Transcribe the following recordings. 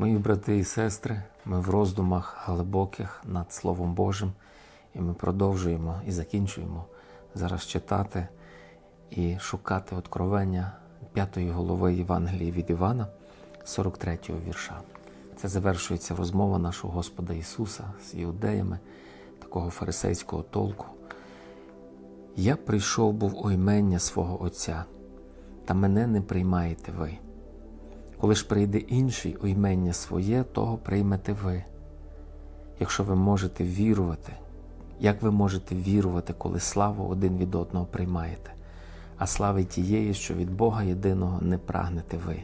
Мої брати і сестри, ми в роздумах глибоких над Словом Божим, і ми продовжуємо і закінчуємо зараз читати і шукати откровення п'ятої голови Євангелії від Івана, 43-го вірша. Це завершується розмова нашого Господа Ісуса з іудеями, такого фарисейського толку. Я прийшов був у свого Отця, та мене не приймаєте ви. Коли ж прийде інший у імення своє, того приймете ви. Якщо ви можете вірувати, як ви можете вірувати, коли славу один від одного приймаєте, а слави тієї, що від Бога єдиного не прагнете ви.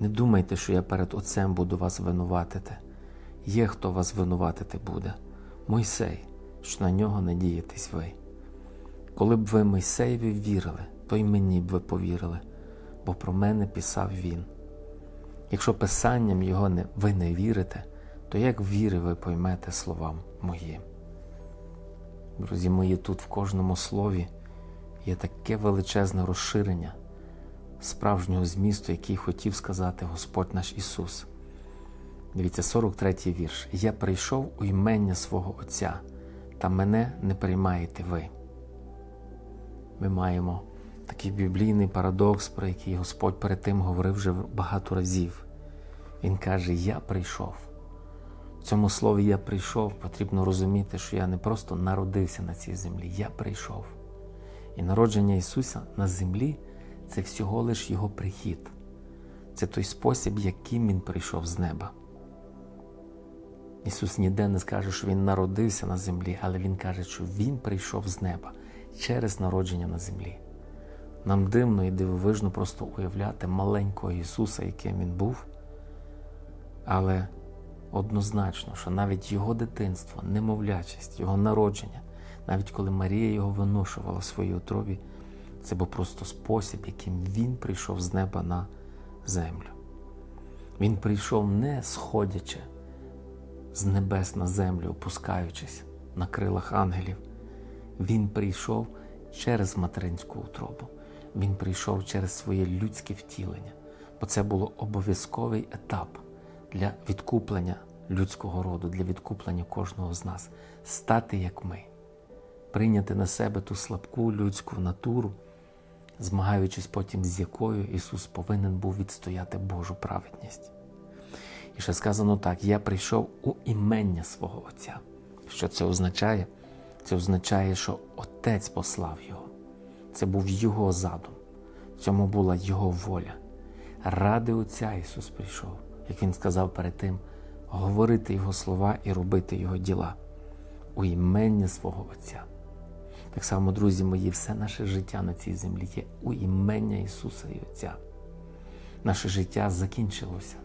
Не думайте, що я перед Отцем буду вас винуватити. Є хто вас винуватити буде Мойсей, що на нього надієтесь ви. Коли б ви Мойсеєві вірили, то й мені б ви повірили, бо про мене писав він. Якщо писанням його не, ви не вірите, то як віри ви поймете словам моїм? Друзі мої, тут в кожному слові є таке величезне розширення справжнього змісту, який хотів сказати Господь наш Ісус. Дивіться, 43-й вірш. Я прийшов у імення свого Отця, та мене не приймаєте ви. Ми маємо такий біблійний парадокс, про який Господь перед тим говорив вже багато разів. Він каже: Я прийшов. В цьому слові я прийшов, потрібно розуміти, що я не просто народився на цій землі, я прийшов. І народження Ісуса на землі це всього лиш Його прихід. Це той спосіб, яким Він прийшов з неба. Ісус ніде не скаже, що Він народився на землі, але Він каже, що Він прийшов з неба через народження на землі. Нам дивно і дивовижно просто уявляти маленького Ісуса, яким Він був, але однозначно, що навіть Його дитинство, немовлячість, Його народження, навіть коли Марія його виношувала в своїй утробі, це був просто спосіб, яким Він прийшов з неба на землю. Він прийшов не сходячи з небес на землю, опускаючись на крилах ангелів. Він прийшов через материнську утробу. Він прийшов через своє людське втілення, бо це було обов'язковий етап для відкуплення людського роду, для відкуплення кожного з нас, стати як ми, прийняти на себе ту слабку людську натуру, змагаючись потім з якою Ісус повинен був відстояти Божу праведність. І ще сказано так: я прийшов у імення свого Отця. Що це означає? Це означає, що Отець послав його. Це був Його задум. В цьому була Його воля. Ради Отця Ісус прийшов, як Він сказав перед тим, говорити Його слова і робити Його діла у імення свого Отця. Так само, друзі мої, все наше життя на цій землі є у імення Ісуса і Отця. Наше життя закінчилося.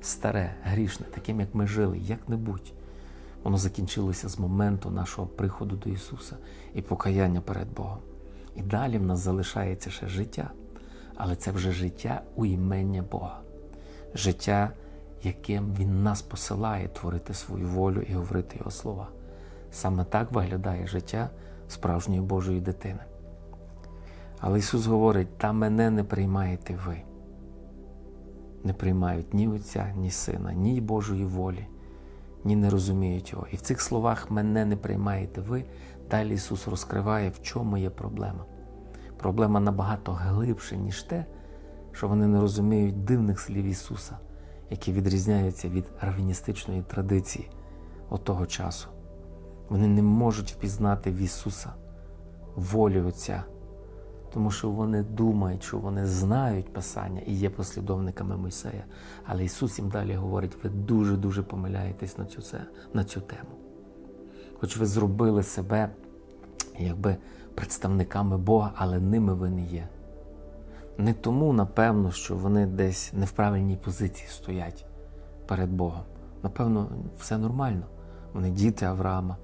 Старе, грішне, таким, як ми жили, як-небудь. Воно закінчилося з моменту нашого приходу до Ісуса і покаяння перед Богом. І далі в нас залишається ще життя, але це вже життя у імення Бога, життя, яким Він нас посилає творити свою волю і говорити Його слова. Саме так виглядає життя справжньої Божої дитини. Але Ісус говорить: та мене не приймаєте ви. Не приймають ні Отця, ні Сина, ні Божої волі, ні не розуміють його. І в цих словах мене не приймаєте ви. Далі Ісус розкриває, в чому є проблема. Проблема набагато глибше, ніж те, що вони не розуміють дивних слів Ісуса, які відрізняються від равіністичної традиції отого часу. Вони не можуть впізнати в Ісуса волю Отця, тому що вони думають, що вони знають Писання і є послідовниками Мойсея. Але Ісус їм далі говорить: ви дуже-дуже помиляєтесь на цю, на цю тему. Хоч ви зробили себе якби представниками Бога, але ними ви не є. Не тому, напевно, що вони десь не в правильній позиції стоять перед Богом. Напевно, все нормально. Вони діти Авраама.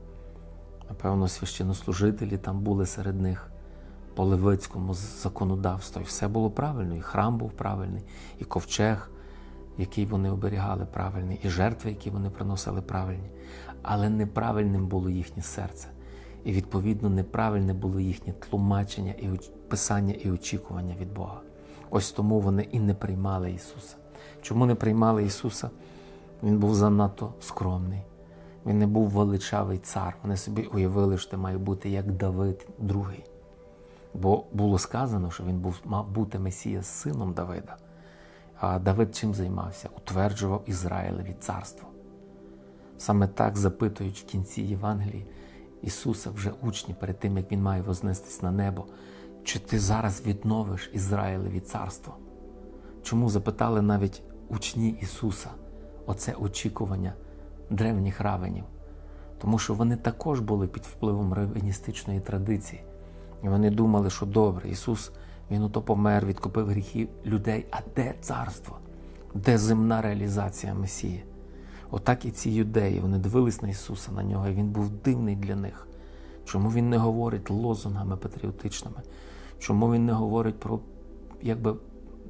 Напевно, священнослужителі там були серед них по левицькому законодавству. І все було правильно. І храм був правильний, і ковчег, який вони оберігали, правильний, і жертви, які вони приносили правильні. Але неправильним було їхнє серце. І, відповідно, неправильне було їхнє тлумачення і писання і очікування від Бога. Ось тому вони і не приймали Ісуса. Чому не приймали Ісуса? Він був занадто скромний. Він не був величавий цар. Вони собі уявили, що це має бути як Давид другий. Бо було сказано, що він був, мав бути Месія сином Давида. А Давид чим займався? Утверджував Ізраїлеві царство. Саме так запитують в кінці Євангелії Ісуса вже учні перед тим, як Він має вознестись на небо, чи ти зараз відновиш Ізраїлеві царство? Чому запитали навіть учні Ісуса оце очікування древніх равенів? Тому що вони також були під впливом равеністичної традиції. І вони думали, що добре, Ісус, Він ото помер, відкупив гріхи людей. А де царство? Де земна реалізація Месії? Отак і ці юдеї, вони дивились на Ісуса на нього, і Він був дивний для них. Чому Він не говорить лозунгами патріотичними? Чому Він не говорить про якби,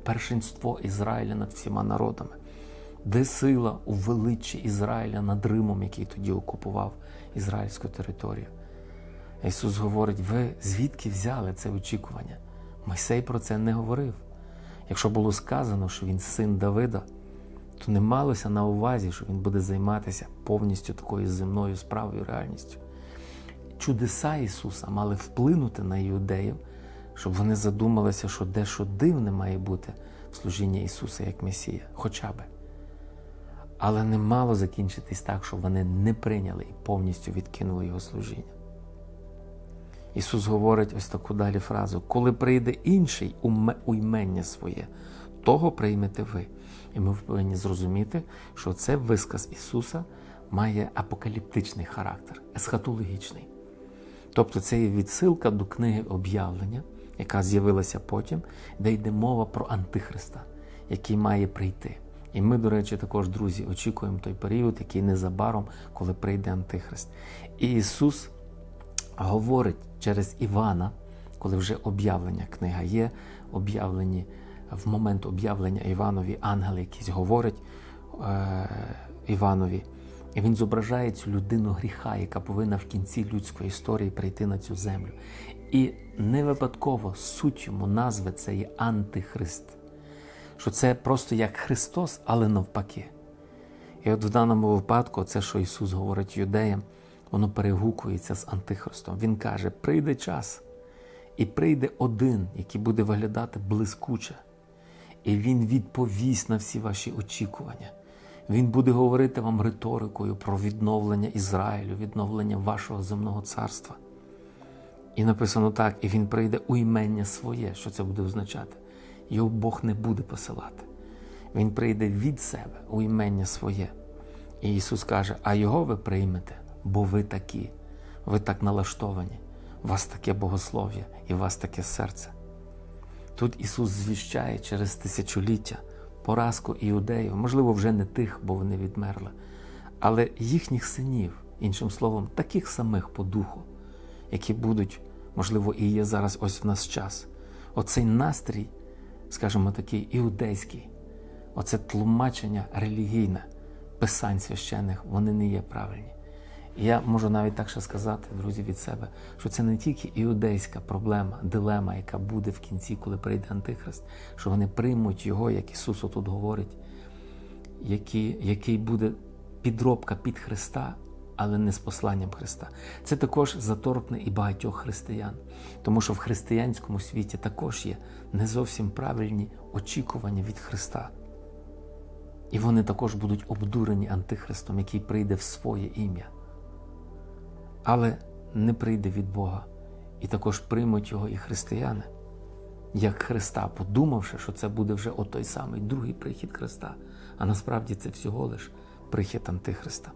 першинство Ізраїля над всіма народами? Де сила у величі Ізраїля над Римом, який тоді окупував ізраїльську територію? Ісус говорить: ви звідки взяли це очікування? Мойсей про це не говорив. Якщо було сказано, що він син Давида, то не малося на увазі, що він буде займатися повністю такою земною справою, реальністю. Чудеса Ісуса мали вплинути на іудеїв, щоб вони задумалися, що дещо дивне має бути в служінні Ісуса як Месія, хоча би. Але не мало закінчитись так, щоб вони не прийняли і повністю відкинули Його служіння. Ісус говорить ось таку далі фразу: коли прийде інший уймення своє, того приймете ви. І ми повинні зрозуміти, що це висказ Ісуса має апокаліптичний характер, есхатологічний. Тобто це є відсилка до книги об'явлення, яка з'явилася потім, де йде мова про Антихриста, який має прийти. І ми, до речі, також, друзі, очікуємо той період, який незабаром, коли прийде Антихрист. І Ісус говорить через Івана, коли вже об'явлення книга є, об'явлені в момент об'явлення Іванові ангели якісь говорять е, Іванові, і він зображає цю людину гріха, яка повинна в кінці людської історії прийти на цю землю. І не випадково суть йому назви це є Антихрист, що це просто як Христос, але навпаки. І от в даному випадку, це, що Ісус говорить юдеям, воно перегукується з Антихристом. Він каже: прийде час, і прийде один, який буде виглядати блискуче. І Він відповість на всі ваші очікування. Він буде говорити вам риторикою про відновлення Ізраїлю, відновлення вашого земного царства. І написано так: і він прийде у імення своє, що це буде означати. Його Бог не буде посилати. Він прийде від себе у імення своє. І Ісус каже: А його ви приймете, бо ви такі, ви так налаштовані, у вас таке богослов'я і у вас таке серце. Тут Ісус звіщає через тисячоліття поразку іудеїв, можливо, вже не тих, бо вони відмерли, але їхніх синів, іншим словом, таких самих по духу, які будуть, можливо, і є зараз ось в нас час. Оцей настрій, скажімо такий, іудейський, оце тлумачення релігійне писань священних, вони не є правильні. Я можу навіть так ще сказати, друзі, від себе, що це не тільки іудейська проблема, дилема, яка буде в кінці, коли прийде Антихрист, що вони приймуть його, як Ісус тут говорить, який, який буде підробка під Христа, але не з посланням Христа. Це також заторкне і багатьох християн, тому що в християнському світі також є не зовсім правильні очікування від Христа. І вони також будуть обдурені Антихристом, який прийде в своє ім'я але не прийде від Бога. І також приймуть його і християни, як Христа, подумавши, що це буде вже отой самий другий прихід Христа, а насправді це всього лиш прихід Антихриста.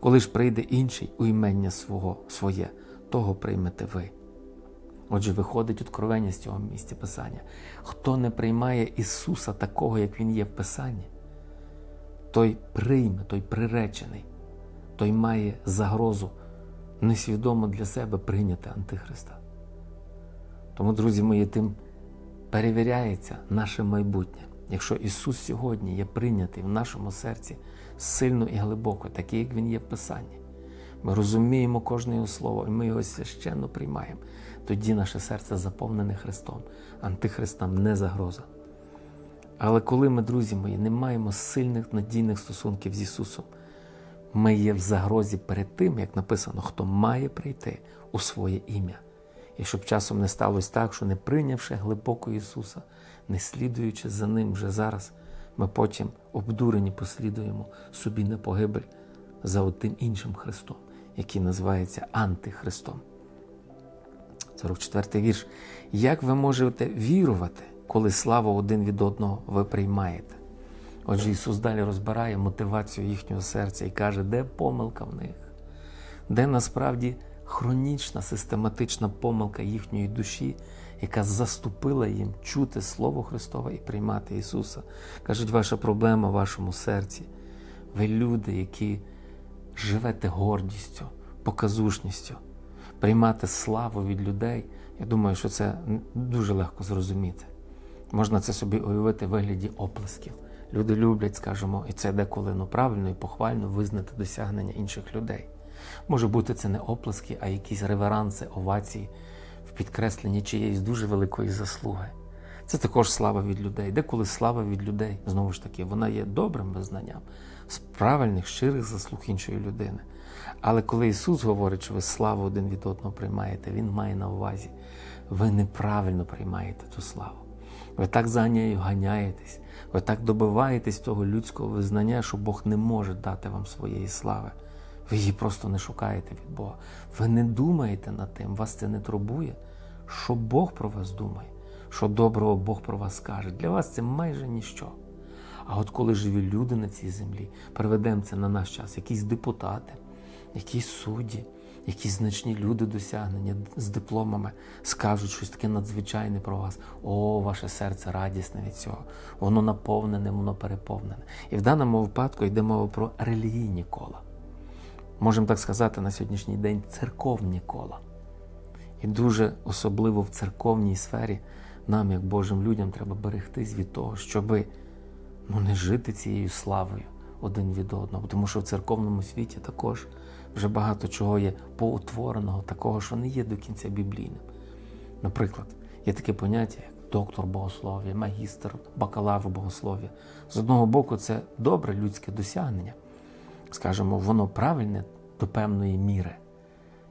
Коли ж прийде інший у імення свого, своє, того приймете ви. Отже, виходить откровення з цього місця Писання. Хто не приймає Ісуса такого, як Він є в Писанні, той прийме, той приречений той має загрозу несвідомо для себе прийняти Антихриста. Тому, друзі мої, тим перевіряється наше майбутнє. Якщо Ісус сьогодні є прийнятий в нашому серці сильно і глибоко, такий, як Він є в Писанні, ми розуміємо кожне його слово, і ми його священно приймаємо. тоді наше серце заповнене Христом. Антихрист нам не загроза. Але коли ми, друзі мої, не маємо сильних надійних стосунків з Ісусом, ми є в загрозі перед тим, як написано, хто має прийти у своє ім'я. І щоб часом не сталося так, що не прийнявши глибоко Ісуса, не слідуючи за Ним вже зараз, ми потім обдурені послідуємо собі на погибель за отим іншим Христом, який називається Антихристом. 44 вірш. Як ви можете вірувати, коли славу один від одного ви приймаєте? Отже, Ісус далі розбирає мотивацію їхнього серця і каже, де помилка в них, де насправді хронічна, систематична помилка їхньої душі, яка заступила їм чути Слово Христове і приймати Ісуса. Кажуть, ваша проблема в вашому серці. Ви люди, які живете гордістю, показушністю, приймати славу від людей. Я думаю, що це дуже легко зрозуміти. Можна це собі уявити в вигляді оплесків. Люди люблять, скажімо, і це деколи ну, правильно і похвально визнати досягнення інших людей. Може бути, це не оплески, а якісь реверанси, овації в підкресленні чиєїсь дуже великої заслуги. Це також слава від людей. Деколи слава від людей, знову ж таки, вона є добрим визнанням з правильних, щирих заслуг іншої людини. Але коли Ісус говорить, що ви славу один від одного приймаєте, Він має на увазі, ви неправильно приймаєте ту славу. Ви так за нею ганяєтесь, ви так добиваєтесь того людського визнання, що Бог не може дати вам своєї слави. Ви її просто не шукаєте від Бога. Ви не думаєте над тим, вас це не турбує, що Бог про вас думає, що доброго Бог про вас скаже. Для вас це майже ніщо. А от коли живі люди на цій землі, переведемо це на наш час, якісь депутати, якісь судді, якісь значні люди досягнення з дипломами скажуть щось таке надзвичайне про вас. О, ваше серце радісне від цього. Воно наповнене, воно переповнене. І в даному випадку йде мова про релігійні кола. Можемо так сказати на сьогоднішній день церковні кола. І дуже особливо в церковній сфері нам, як Божим людям, треба берегтись від того, щоби ну, не жити цією славою один від одного. Тому що в церковному світі також вже багато чого є поутвореного, такого, що не є до кінця біблійним. Наприклад, є таке поняття, як доктор богослов'я, магістр, бакалавр богослов'я. З одного боку, це добре людське досягнення. Скажімо, воно правильне до певної міри,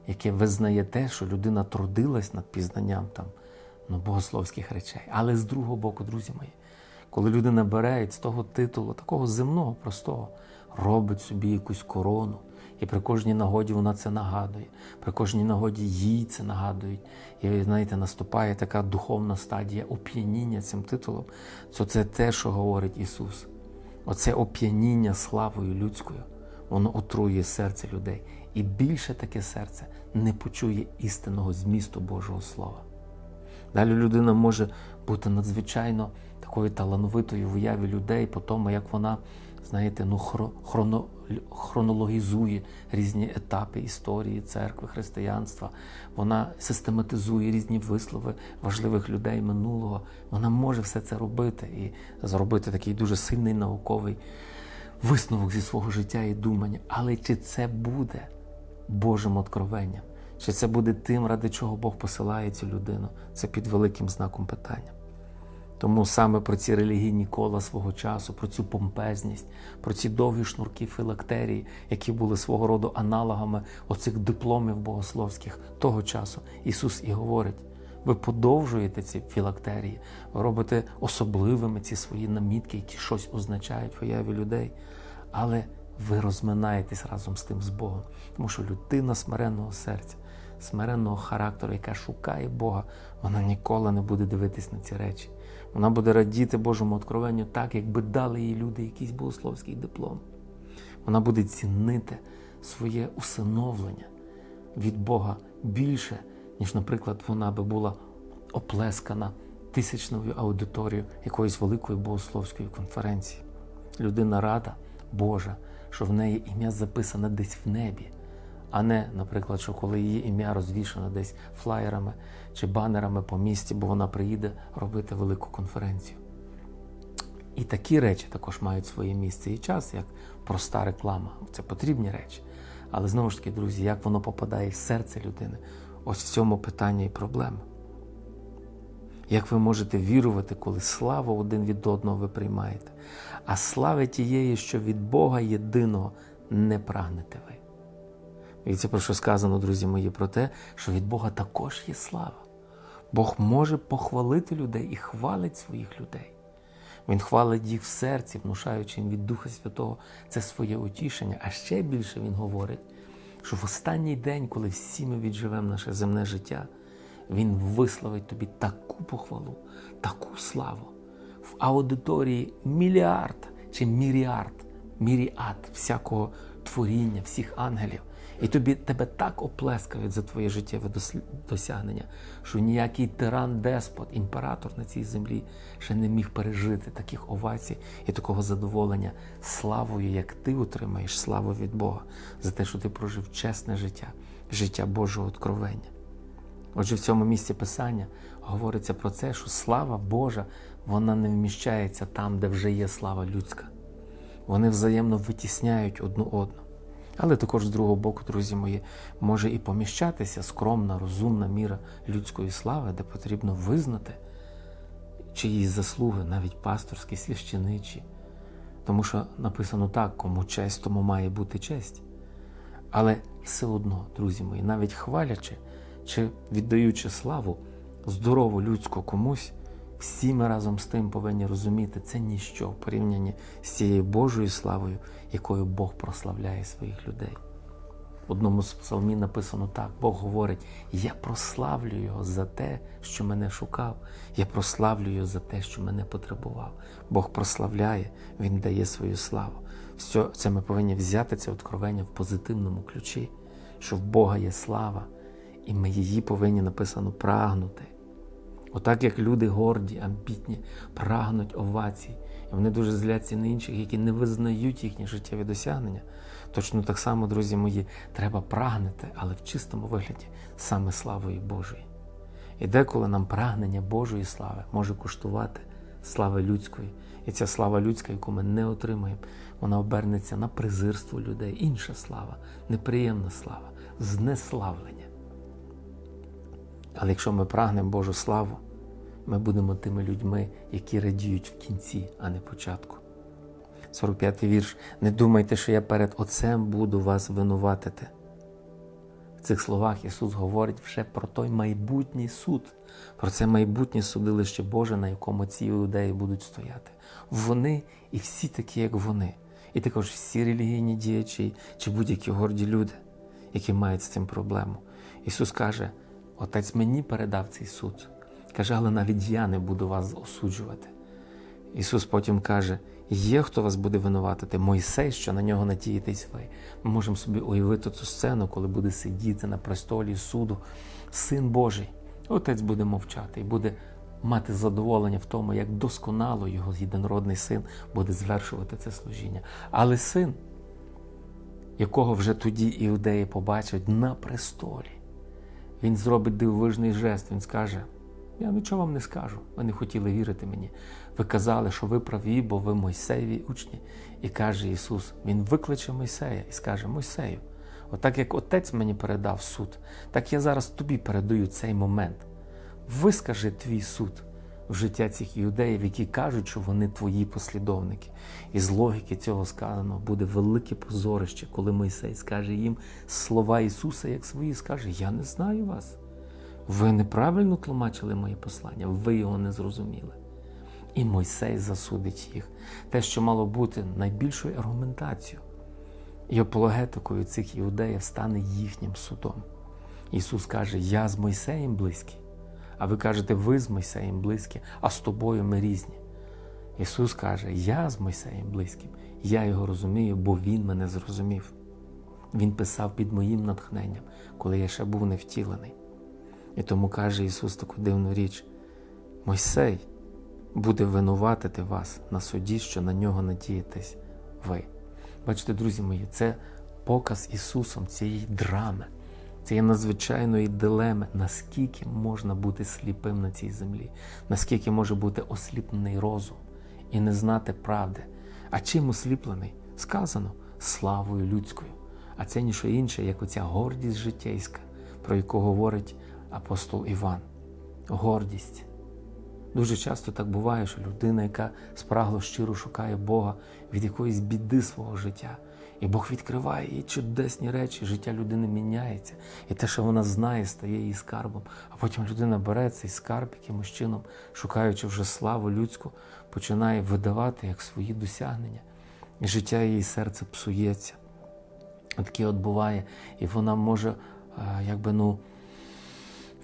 яке визнає те, що людина трудилась над пізнанням там, ну, богословських речей. Але з другого боку, друзі мої, коли людина бере з того титулу, такого земного, простого, робить собі якусь корону, і при кожній нагоді вона це нагадує, при кожній нагоді їй це нагадують. І знаєте, наступає така духовна стадія оп'яніння цим титулом. То це те, що говорить Ісус. Оце оп'яніння славою людською, воно отрує серце людей. І більше таке серце не почує істинного змісту Божого Слова. Далі людина може бути надзвичайно такою талановитою в уяві людей, по тому, як вона, знаєте, ну, хроно, хронологізує різні етапи історії церкви, християнства. Вона систематизує різні вислови важливих людей минулого. Вона може все це робити і зробити такий дуже сильний науковий висновок зі свого життя і думання. Але чи це буде Божим откровенням? Чи це буде тим, ради чого Бог посилає цю людину? Це під великим знаком питання. Тому саме про ці релігійні кола свого часу, про цю помпезність, про ці довгі шнурки філактерії, які були свого роду аналогами оцих дипломів богословських того часу, Ісус і говорить: ви подовжуєте ці філактерії, ви робите особливими ці свої намітки, які щось означають в уяві людей, але ви розминаєтесь разом з тим з Богом, тому що людина смиренного серця. Смиренного характеру, яка шукає Бога, вона ніколи не буде дивитись на ці речі. Вона буде радіти Божому откровенню так, якби дали їй люди якийсь богословський диплом. Вона буде цінити своє усиновлення від Бога більше, ніж, наприклад, вона би була оплескана тисячною аудиторією якоїсь великої богословської конференції. Людина рада, Божа, що в неї ім'я записане десь в небі а не, наприклад, що коли її ім'я розвішено десь флаєрами чи банерами по місті, бо вона приїде робити велику конференцію. І такі речі також мають своє місце і час, як проста реклама. Це потрібні речі. Але знову ж таки, друзі, як воно попадає в серце людини, Ось в цьому питання і проблема. Як ви можете вірувати, коли славу один від одного ви приймаєте, а слави тієї, що від Бога єдиного не прагнете ви? І це про що сказано, друзі мої, про те, що від Бога також є слава. Бог може похвалити людей і хвалить своїх людей. Він хвалить їх в серці, внушаючи їм від Духа Святого це своє утішення. А ще більше Він говорить, що в останній день, коли всі ми відживемо наше земне життя, Він висловить тобі таку похвалу, таку славу. В аудиторії мільярд чи міріард, міріад всякого творіння, всіх ангелів. І тобі тебе так оплескають за твоє життєве досягнення, що ніякий тиран, деспот, імператор на цій землі ще не міг пережити таких овацій і такого задоволення славою, як ти отримаєш славу від Бога за те, що ти прожив чесне життя, життя Божого откровення. Отже, в цьому місці Писання говориться про це, що слава Божа вона не вміщається там, де вже є слава людська. Вони взаємно витісняють одну одну. Але також з другого боку, друзі мої, може і поміщатися скромна, розумна міра людської слави, де потрібно визнати чиїсь заслуги, навіть пасторські, священичі. Тому що написано так, кому честь, тому має бути честь. Але все одно, друзі мої, навіть хвалячи чи віддаючи славу здорову людську комусь, всі ми разом з тим повинні розуміти, це ніщо в порівнянні з цією Божою славою, якою Бог прославляє своїх людей. В одному з псалмів написано так: Бог говорить: Я прославлю його за те, що мене шукав, я прославлю його за те, що мене потребував. Бог прославляє, Він дає свою славу. Все це ми повинні взяти це откровення в позитивному ключі, що в Бога є слава, і ми її повинні написано прагнути. Отак як люди горді, амбітні, прагнуть овацій, і вони дуже зляться на інших, які не визнають їхні життєві досягнення. Точно так само, друзі мої, треба прагнути, але в чистому вигляді саме славою Божої. І деколи нам прагнення Божої слави може коштувати слави людської. І ця слава людська, яку ми не отримаємо, вона обернеться на презирство людей. Інша слава, неприємна слава, знеславлення. Але якщо ми прагнемо Божу славу, ми будемо тими людьми, які радіють в кінці, а не початку. 45-й вірш. Не думайте, що я перед Отцем буду вас винуватити. В цих словах Ісус говорить вже про той майбутній суд, про це майбутнє судилище Боже, на якому ці іудеї будуть стояти. Вони і всі такі, як вони, і також всі релігійні діячі чи будь-які горді люди, які мають з цим проблему. Ісус каже: Отець мені передав цей суд. Каже, але навіть я не буду вас осуджувати. Ісус потім каже: є хто вас буде винуватити, Мойсей, що на нього надієтесь ви. Ми можемо собі уявити цю сцену, коли буде сидіти на престолі суду Син Божий. Отець буде мовчати і буде мати задоволення в тому, як досконало його єдинородний син буде звершувати це служіння. Але син, якого вже тоді іудеї побачать на престолі, він зробить дивовижний жест. Він скаже: Я нічого вам не скажу. Ви не хотіли вірити мені. Ви казали, що ви праві, бо ви Мойсеєві учні. І каже Ісус: Він викличе Мойсея і скаже: Мойсею, отак як Отець мені передав суд, так я зараз тобі передаю цей момент. Вискажи твій суд в життя цих іудеїв, які кажуть, що вони твої послідовники. І з логіки цього сказано буде велике позорище, коли Мойсей скаже їм слова Ісуса, як свої, скаже: Я не знаю вас. Ви неправильно тлумачили моє послання, ви його не зрозуміли. І Мойсей засудить їх. Те, що мало бути найбільшою аргументацією і апологетикою цих іудеїв, стане їхнім судом. Ісус каже: Я з Мойсеєм близький. А ви кажете, ви з Мойсеєм близькі, а з тобою ми різні. Ісус каже: Я з Мойсеєм близьким, я його розумію, бо Він мене зрозумів. Він писав під моїм натхненням, коли я ще був не втілений. І тому каже Ісус таку дивну річ: Мойсей буде винуватити вас на суді, що на нього надієтесь ви. Бачите, друзі мої, це показ Ісусом цієї драми, цієї надзвичайної дилеми, наскільки можна бути сліпим на цій землі, наскільки може бути осліплений розум і не знати правди. А чим осліплений? Сказано славою людською. А це ніщо інше, як оця гордість життєйська, про яку говорить апостол Іван. Гордість. Дуже часто так буває, що людина, яка спрагло щиро шукає Бога від якоїсь біди свого життя, і Бог відкриває їй чудесні речі, життя людини міняється. І те, що вона знає, стає її скарбом. А потім людина бере цей скарб якимось чином, шукаючи вже славу людську, починає видавати як свої досягнення. І життя її серце псується. Таке от буває, і вона може е, якби ну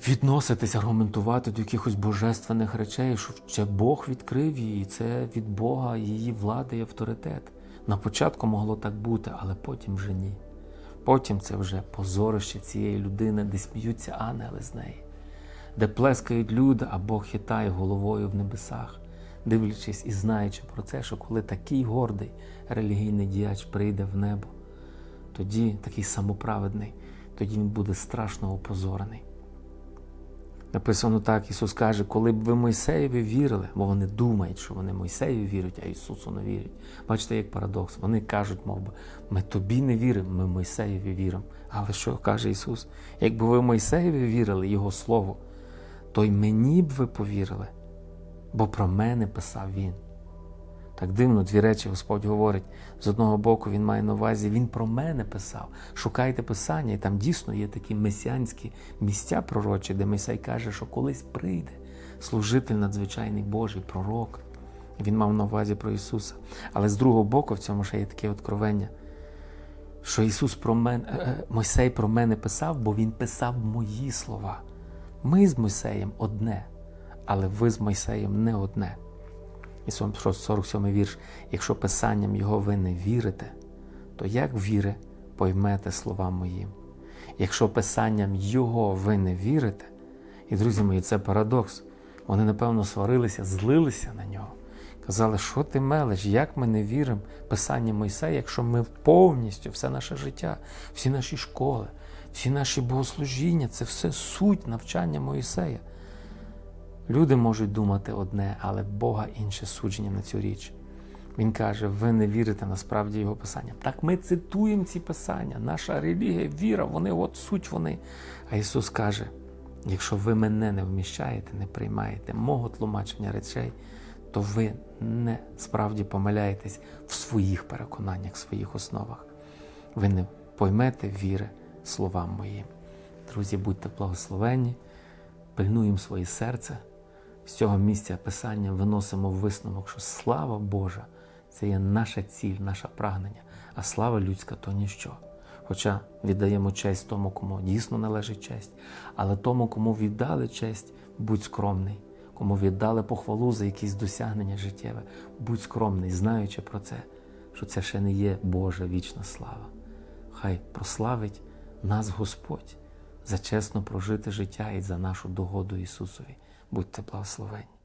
відноситись, аргументувати до якихось божественних речей, що Бог відкрив її, і це від Бога її влада і авторитет. На початку могло так бути, але потім вже ні. Потім це вже позорище цієї людини, де сміються ангели з неї, де плескають люди, а Бог хитає головою в небесах, дивлячись і знаючи про це, що коли такий гордий релігійний діяч прийде в небо, тоді такий самоправедний, тоді він буде страшно опозорений. Написано так, Ісус каже, коли б ви Мойсеєві вірили, бо вони думають, що вони Мойсеєві вірять, а Ісусу не вірять. Бачите, як парадокс. Вони кажуть, мов би, ми тобі не віримо, ми Мойсеєві віримо. Але що каже Ісус? Якби ви Мойсеєві вірили Його Слову, то й мені б ви повірили, бо про мене писав Він. Так дивно, дві речі Господь говорить. З одного боку, Він має на увазі, Він про мене писав. Шукайте Писання, і там дійсно є такі месіанські місця пророчі, де Месай каже, що колись прийде служитель надзвичайний Божий, пророк. Він мав на увазі про Ісуса. Але з другого боку, в цьому ще є таке откровення, що Ісус про мене, е, Мойсей про мене писав, бо Він писав мої слова. Ми з Мойсеєм одне, але ви з Мойсеєм не одне. І 47 вірш. Якщо писанням його ви не вірите, то як віри поймете словам моїм? Якщо писанням його ви не вірите, і друзі мої, це парадокс. Вони, напевно, сварилися, злилися на нього. Казали, що ти мелеш, як ми не віримо Писанню Мойсея, якщо ми повністю все наше життя, всі наші школи, всі наші богослужіння це все суть навчання Моїсея. Люди можуть думати одне, але Бога інше судження на цю річ. Він каже: ви не вірите насправді його писанням. Так ми цитуємо ці писання. Наша релігія, віра, вони от суть вони. А Ісус каже: якщо ви мене не вміщаєте, не приймаєте мого тлумачення речей, то ви не справді помиляєтесь в своїх переконаннях, в своїх основах. Ви не поймете віри словам моїм. Друзі, будьте благословенні, пильнуємо своє серце. З цього місця писання виносимо висновок, що слава Божа це є наша ціль, наше прагнення, а слава людська то ніщо. Хоча віддаємо честь тому, кому дійсно належить честь, але тому, кому віддали честь, будь скромний, кому віддали похвалу за якісь досягнення життєве, будь скромний, знаючи про це, що це ще не є Божа вічна слава. Хай прославить нас Господь за чесно прожити життя і за нашу догоду Ісусові. Будьте благословені.